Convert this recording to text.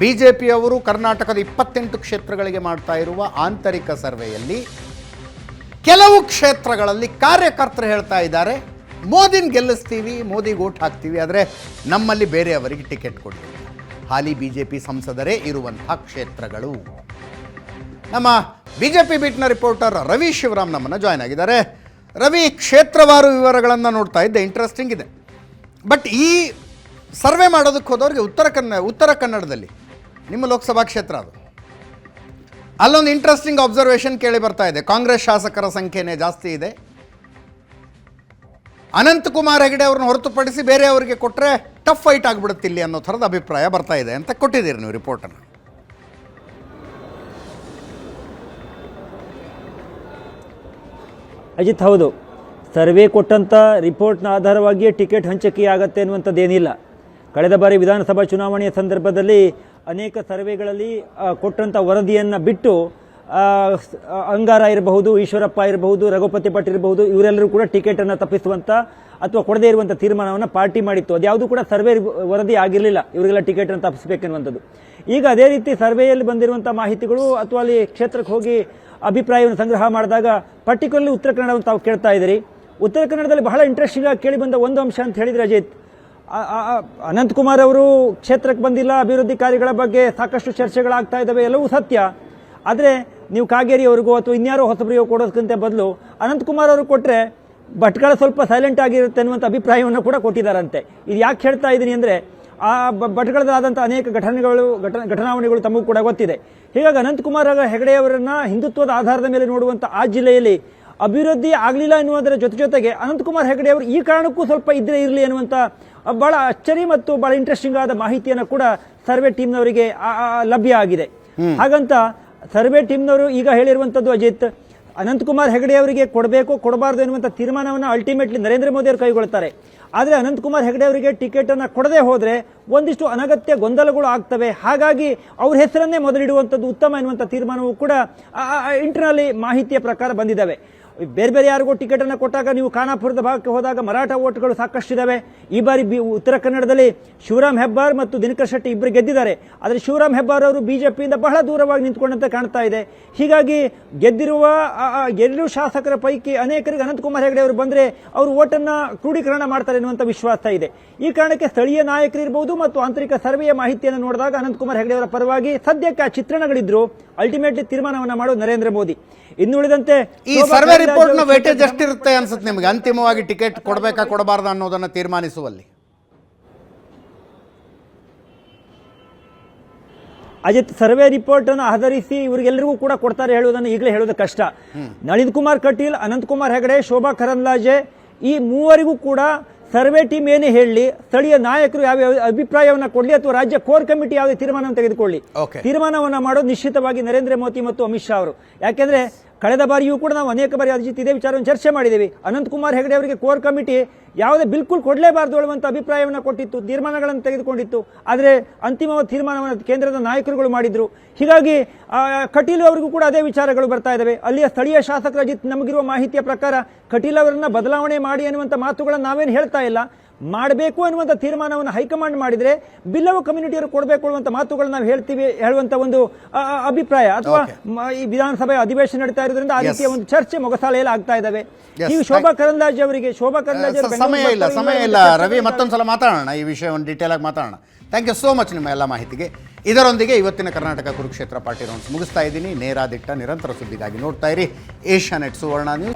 B J ಪಿಯವರು ಕರ್ನಾಟಕದ ಇಪ್ಪತ್ತೆಂಟು ಕ್ಷೇತ್ರಗಳಿಗೆ ಮಾಡ್ತಾ ಇರುವ ಆಂತರಿಕ ಸರ್ವೆಯಲ್ಲಿ ಕೆಲವು ಕ್ಷೇತ್ರಗಳಲ್ಲಿ ಕಾರ್ಯಕರ್ತರು ಹೇಳ್ತಾ ಇದ್ದಾರೆ. ಮೋದಿನ ಗೆಲ್ಲಿಸ್ತೀವಿ, ಮೋದಿಗೆ ಓಟ್ ಹಾಕ್ತೀವಿ, ಆದರೆ ನಮ್ಮಲ್ಲಿ ಬೇರೆಯವರಿಗೆ ಟಿಕೆಟ್ ಕೊಡಿ ಹಾಲಿ ಬಿ ಜೆ ಪಿ ಸಂಸದರೇ ಇರುವಂಥ ಕ್ಷೇತ್ರಗಳು. ನಮ್ಮ ಬಿ ಜೆ ಪಿ ಬೀಟ್ನ ರಿಪೋರ್ಟರ್ ರವಿ ಶಿವರಾಮ್ ನಮ್ಮನ್ನು ಜಾಯ್ನ್ ಆಗಿದ್ದಾರೆ. ರವಿ, ಕ್ಷೇತ್ರವಾರು ವಿವರಗಳನ್ನು ನೋಡ್ತಾ ಇದ್ದೆ ಇಂಟ್ರೆಸ್ಟಿಂಗ್ ಇದೆ. ಬಟ್ ಈ ಸರ್ವೆ ಮಾಡೋದಕ್ಕೆ ಹೋದವ್ರಿಗೆ ಉತ್ತರ ಕನ್ನಡ ಉತ್ತರ ಕನ್ನಡದಲ್ಲಿ ನಿಮ್ಮ ಲೋಕಸಭಾ ಕ್ಷೇತ್ರ ಅದು. ಅಲ್ಲೊಂದು ಇಂಟ್ರೆಸ್ಟಿಂಗ್ ಅಬ್ಸರ್ವೇಷನ್ ಕೇಳಿ ಬರ್ತಾ ಇದೆ. ಕಾಂಗ್ರೆಸ್ ಶಾಸಕರ ಸಂಖ್ಯೆನೇ ಜಾಸ್ತಿ ಇದೆ. ಅನಂತಕುಮಾರ್ ಹೆಗಡೆ ಅವ್ರನ್ನ ಹೊರತುಪಡಿಸಿ ಬೇರೆಯವರಿಗೆ ಕೊಟ್ಟರೆ ಟಫ್ ಫೈಟ್ ಆಗಿಬಿಡುತ್ತೆ ಇಲ್ಲಿ ಅನ್ನೋ ಥರದ ಅಭಿಪ್ರಾಯ ಬರ್ತಾ ಇದೆ ಅಂತ ಕೊಟ್ಟಿದ್ದೀರಿ ನೀವು ರಿಪೋರ್ಟನ್ನು ಅಜಿತ್, ಹೌದು. ಸರ್ವೆ ಕೊಟ್ಟಂಥ ರಿಪೋರ್ಟ್ನ ಆಧಾರವಾಗಿಯೇ ಟಿಕೆಟ್ ಹಂಚಿಕೆ ಆಗತ್ತೆ ಅನ್ನುವಂಥದ್ದೇನಿಲ್ಲ. ಕಳೆದ ಬಾರಿ ವಿಧಾನಸಭಾ ಚುನಾವಣೆಯ ಸಂದರ್ಭದಲ್ಲಿ ಅನೇಕ ಸರ್ವೆಗಳಲ್ಲಿ ಕೊಟ್ಟಂಥ ವರದಿಯನ್ನು ಬಿಟ್ಟು ಅಂಗಾರ ಇರಬಹುದು, ಈಶ್ವರಪ್ಪ ಇರಬಹುದು, ರಘುಪತಿ ಭಟ್ ಇರಬಹುದು, ಇವರೆಲ್ಲರೂ ಕೂಡ ಟಿಕೆಟನ್ನು ತಪ್ಪಿಸುವಂಥ ಅಥವಾ ಕೊಡದೇ ಇರುವಂಥ ತೀರ್ಮಾನವನ್ನು ಪಾರ್ಟಿ ಮಾಡಿತ್ತು. ಅದ್ಯಾವುದು ಕೂಡ ಸರ್ವೆ ವರದಿ ಆಗಿರಲಿಲ್ಲ. ಇವರಿಗೆಲ್ಲ ಟಿಕೆಟನ್ನು ತಪ್ಪಿಸಬೇಕೆನ್ನುವಂಥದ್ದು. ಈಗ ಅದೇ ರೀತಿ ಸರ್ವೆಯಲ್ಲಿ ಬಂದಿರುವಂಥ ಮಾಹಿತಿಗಳು ಅಥವಾ ಅಲ್ಲಿ ಕ್ಷೇತ್ರಕ್ಕೆ ಹೋಗಿ ಅಭಿಪ್ರಾಯವನ್ನು ಸಂಗ್ರಹ ಮಾಡಿದಾಗ ಪರ್ಟಿಕ್ಯುಲರ್ಲಿ ಉತ್ತರ ಕನ್ನಡವನ್ನು ತಾವು ಕೇಳ್ತಾ ಇದ್ದೀರಿ. ಉತ್ತರ ಕನ್ನಡದಲ್ಲಿ ಬಹಳ ಇಂಟ್ರೆಸ್ಟಿಂಗ್ ಆಗಿ ಕೇಳಿ ಬಂದ ಒಂದು ಅಂಶ ಅಂತ ಹೇಳಿದ್ರೆ ಅಜಿತ್ ಅನಂತಕುಮಾರ್ ಅವರು ಕ್ಷೇತ್ರಕ್ಕೆ ಬಂದಿಲ್ಲ, ಅಭಿವೃದ್ಧಿ ಕಾರ್ಯಗಳ ಬಗ್ಗೆ ಸಾಕಷ್ಟು ಚರ್ಚೆಗಳಾಗ್ತಾ ಇದ್ದಾವೆ ಎಲ್ಲವೂ ಸತ್ಯ. ಆದರೆ ನೀವು ಕಾಗೇರಿ ಅವ್ರಿಗೋ ಅಥವಾ ಇನ್ಯಾರೋ ಹೊಸಬ್ರಿಗೆ ಕೊಡೋದಕ್ಕಿಂತ ಬದಲು ಅನಂತಕುಮಾರ್ ಅವರು ಕೊಟ್ಟರೆ ಭಟ್ಕಳ ಸ್ವಲ್ಪ ಸೈಲೆಂಟ್ ಆಗಿರುತ್ತೆ ಅನ್ನುವಂಥ ಅಭಿಪ್ರಾಯವನ್ನು ಕೂಡ ಕೊಟ್ಟಿದ್ದಾರಂತೆ. ಇದು ಯಾಕೆ ಹೇಳ್ತಾ ಇದ್ದೀನಿ ಅಂದರೆ, ಆ ಭಟ್ಕಳದಲ್ಲಾದಂಥ ಅನೇಕ ಘಟನೆಗಳು ಘಟ ಘಟನಾವಣೆಗಳು ತಮಗೂ ಕೂಡ ಗೊತ್ತಿದೆ. ಹೀಗಾಗಿ ಅನಂತಕುಮಾರ್ ಹೆಗಡೆಯವರನ್ನು ಹಿಂದುತ್ವದ ಆಧಾರದ ಮೇಲೆ ನೋಡುವಂಥ ಆ ಜಿಲ್ಲೆಯಲ್ಲಿ ಅಭಿವೃದ್ಧಿ ಆಗಲಿಲ್ಲ ಎನ್ನುವುದರ ಜೊತೆ ಜೊತೆಗೆ ಅನಂತಕುಮಾರ್ ಹೆಗಡೆ ಅವರು ಈ ಕಾರಣಕ್ಕೂ ಸ್ವಲ್ಪ ಇದ್ರೆ ಇರಲಿ ಅನ್ನುವಂಥ ಭಾಳ ಬಹಳ ಅಚ್ಚರಿ ಮತ್ತು ಬಹಳ ಇಂಟ್ರೆಸ್ಟಿಂಗ್ ಆದ ಮಾಹಿತಿಯನ್ನು ಕೂಡ ಸರ್ವೆ ಟೀಮ್ನವರಿಗೆ ಲಭ್ಯ ಆಗಿದೆ. ಹಾಗಂತ ಸರ್ವೆ ಟೀಮ್ನವರು ಈಗ ಹೇಳಿರುವಂಥದ್ದು ಅಜಿತ್ ಅನಂತಕುಮಾರ್ ಹೆಗಡೆ ಅವರಿಗೆ ಕೊಡಬೇಕು ಕೊಡಬಾರ್ದು ಎನ್ನುವಂಥ ತೀರ್ಮಾನವನ್ನು ಅಲ್ಟಿಮೇಟ್ಲಿ ನರೇಂದ್ರ ಮೋದಿ ಅವರು ಕೈಗೊಳ್ತಾರೆ. ಆದರೆ ಅನಂತಕುಮಾರ್ ಹೆಗಡೆ ಅವರಿಗೆ ಟಿಕೆಟ್ ಅನ್ನು ಕೊಡದೆ ಹೋದರೆ ಒಂದಿಷ್ಟು ಅನಗತ್ಯ ಗೊಂದಲಗಳು ಆಗ್ತವೆ. ಹಾಗಾಗಿ ಅವ್ರ ಹೆಸರನ್ನೇ ಮೊದಲಿಡುವಂಥದ್ದು ಉತ್ತಮ ಎನ್ನುವಂಥ ತೀರ್ಮಾನವು ಕೂಡ ಇಂಟರ್ನಲ್ಲಿ ಮಾಹಿತಿಯ ಪ್ರಕಾರ ಬಂದಿದ್ದಾವೆ. ಬೇರೆ ಬೇರೆ ಯಾರಿಗೂ ಟಿಕೆಟನ್ನು ಕೊಟ್ಟಾಗ ನೀವು ಖಾನಾಪುರದ ಭಾಗಕ್ಕೆ ಹೋದಾಗ ಮರಾಠ ಓಟ್ಗಳು ಸಾಕಷ್ಟಿದ್ದಾವೆ ಈ ಬಾರಿ ಉತ್ತರ ಕನ್ನಡದಲ್ಲಿ ಶಿವರಾಮ್ ಹೆಬ್ಬಾರ್ ಮತ್ತು ದಿನಕರ್ ಶೆಟ್ಟಿ ಇಬ್ಬರು ಗೆದ್ದಿದ್ದಾರೆ. ಆದರೆ ಶಿವರಾಮ್ ಹೆಬ್ಬಾರ್ ಅವರು ಬಿಜೆಪಿಯಿಂದ ಬಹಳ ದೂರವಾಗಿ ನಿಂತ್ಕೊಂಡಂತೆ ಕಾಣ್ತಾ ಇದೆ. ಹೀಗಾಗಿ ಗೆದ್ದಿರುವ ಎರಡು ಶಾಸಕರ ಪೈಕಿ ಅನೇಕರಿಗೆ ಅನಂತಕುಮಾರ್ ಹೆಗಡೆ ಅವರು ಬಂದರೆ ಅವರು ಓಟನ್ನು ಕ್ರೋಢೀಕರಣ ಮಾಡ್ತಾರೆ ಎನ್ನುವಂಥ ವಿಶ್ವಾಸ ಇದೆ. ಈ ಕಾರಣಕ್ಕೆ ಸ್ಥಳೀಯ ನಾಯಕರು ಇರಬಹುದು ಮತ್ತು ಆಂತರಿಕ ಸರ್ವೆಯ ಮಾಹಿತಿಯನ್ನು ನೋಡಿದಾಗ ಅನಂತಕುಮಾರ್ ಹೆಗಡೆ ಅವರ ಪರವಾಗಿ ಸದ್ಯಕ್ಕೆ ಆ ಚಿತ್ರಣಗಳಿದ್ರು. ಅಲ್ಟಿಮೇಟ್ಲಿ ತೀರ್ಮಾನವನ್ನು ಮಾಡೋದು ನರೇಂದ್ರ ಮೋದಿ. ಇನ್ನುಳಿದಂತೆ ಈ ಸರ್ವೆ ರಿಪೋರ್ಟ್ನ ನ ವೇಟೇಜ್ ಎಷ್ಟಿರುತ್ತೆ ಅನ್ಸುತ್ತೆ ನಿಮಗೆ? ಅಂತಿಮವಾಗಿ ಟಿಕೆಟ್ ಕೊಡಬೇಕಾ ಕೊಡಬಾರ್ದಾ ಅನ್ನೋದನ್ನ ತೀರ್ಮಾನಿಸುವಲ್ಲಿ. ಅಜಿತ್ ಸರ್ವೆ ರಿಪೋರ್ಟ್ ಅನ್ನು ಆಧರಿಸಿ ಇವರಿಗೆಲ್ಲರಿಗೂ ಕೂಡ ಕೊಡ್ತಾರೆ ಹೇಳುವುದನ್ನು ಈಗಲೇ ಹೇಳೋದು ಕಷ್ಟ. ನಳಿನ್ ಕುಮಾರ್ ಕಟೀಲ್ ಅನಂತ್ ಕುಮಾರ್ ಹೆಗಡೆ ಶೋಭಾ ಕರಂದ್ಲಾಜೆ ಈ ಮೂವರಿಗೂ ಕೂಡ ಸರ್ವೆ ಟೀಮ್ ಏನೇ ಹೇಳಲಿ ಸ್ಥಳೀಯ ನಾಯಕರು ಯಾವ ಯಾವ ಅಭಿಪ್ರಾಯವನ್ನು ಕೊಡಲಿ ಅಥವಾ ರಾಜ್ಯ ಕೋರ್ ಕಮಿಟಿ ಯಾವುದೇ ತೀರ್ಮಾನವನ್ನು ತೆಗೆದುಕೊಳ್ಳಿ. ಓಕೆ ತೀರ್ಮಾನವನ್ನು ಮಾಡೋದು ನಿಶ್ಚಿತವಾಗಿ ನರೇಂದ್ರ ಮೋದಿ ಮತ್ತು ಅಮಿತ್ ಶಾ ಅವರು. ಯಾಕೆಂದ್ರೆ ಕಳೆದ ಬಾರಿಯೂ ಕೂಡ ನಾವು ಅನೇಕ ಬಾರಿ ಅಜಿತ್ ಇದೇ ವಿಚಾರವನ್ನು ಚರ್ಚೆ ಮಾಡಿದ್ದೀವಿ. ಅನಂತಕುಮಾರ್ ಹೆಗಡೆ ಅವರಿಗೆ ಕೋರ್ ಕಮಿಟಿ ಯಾವುದೇ ಬಿಲ್ಕುಲ್ ಕೊಡಲೇಬಾರದು ಹೇಳುವಂಥ ಅಭಿಪ್ರಾಯವನ್ನು ಕೊಟ್ಟಿತ್ತು, ತೀರ್ಮಾನಗಳನ್ನು ತೆಗೆದುಕೊಂಡಿತ್ತು. ಆದರೆ ಅಂತಿಮ ತೀರ್ಮಾನವನ್ನು ಕೇಂದ್ರದ ನಾಯಕರುಗಳು ಮಾಡಿದರು. ಹೀಗಾಗಿ ಕಟೀಲ್ ಅವರಿಗೂ ಕೂಡ ಅದೇ ವಿಚಾರಗಳು ಬರ್ತಾ ಇದ್ದಾವೆ. ಅಲ್ಲಿಯ ಸ್ಥಳೀಯ ಶಾಸಕರ ನಮಗಿರುವ ಮಾಹಿತಿಯ ಪ್ರಕಾರ ಕಟೀಲ್ ಅವರನ್ನು ಬದಲಾವಣೆ ಮಾಡಿ ಅನ್ನುವಂಥ ಮಾತುಗಳನ್ನು ನಾವೇನು ಹೇಳ್ತಾ ಇಲ್ಲ. ಮಾಡಬೇಕು ಅನ್ನುವಂಥ ತೀರ್ಮಾನವನ್ನು ಹೈಕಮಾಂಡ್ ಮಾಡಿದ್ರೆ ಬಿಲ್ಲವ ಕಮ್ಯುನಿಟಿಯವರು ಕೊಡಬೇಕು ಅನ್ನುವಂಥ ಮಾತುಗಳನ್ನ ನಾವು ಹೇಳ್ತೀವಿ ಹೇಳುವಂಥ ಒಂದು ಅಭಿಪ್ರಾಯ ಅಥವಾ ಈ ವಿಧಾನಸಭೆ ಅಧಿವೇಶನ ನಡೀತಾ ಇರೋದ್ರಿಂದ ಆ ರೀತಿಯ ಒಂದು ಚರ್ಚೆ ಮೊಗಸಾಲೆಯಲ್ಲಿ ಆಗ್ತಾ ಇದ್ದಾವೆ ನೀವು ಶೋಭಾ ಕರಂದಾಜ್ ಅವರಿಗೆ ಶೋಭಾ ಕರಂದ್ಲಾಜೆ ಅವರು ಸಮಯ ಇಲ್ಲ ಸಮಯ ಇಲ್ಲ. ರವಿ ಮಾಡ್ತಾರೆ. ಮತ್ತೊಂದು ಸಲ ಮಾತಾಡೋಣ ಈ ವಿಷಯವನ್ನು ಡೀಟೇಲ್ ಆಗಿ ಮಾತಾಡೋಣ. ಥ್ಯಾಂಕ್ ಯು ಸೋ ಮಚ್ ನಿಮ್ಮ ಎಲ್ಲ ಮಾಹಿತಿಗೆ. ಇದರೊಂದಿಗೆ ಇವತ್ತಿನ ಕರ್ನಾಟಕ ಕುರುಕ್ಷೇತ್ರ ಪಾರ್ಟಿ ರೌಂಡ್ಸ್ ಮುಗಿಸ್ತಾ ಇದ್ದೀನಿ. ನೇರಾದಿಟ್ಟ ನಿರಂತರ ಸುದ್ದಿಗಾಗಿ ನೋಡ್ತಾ ಇರಿ. Asia net Suvarna news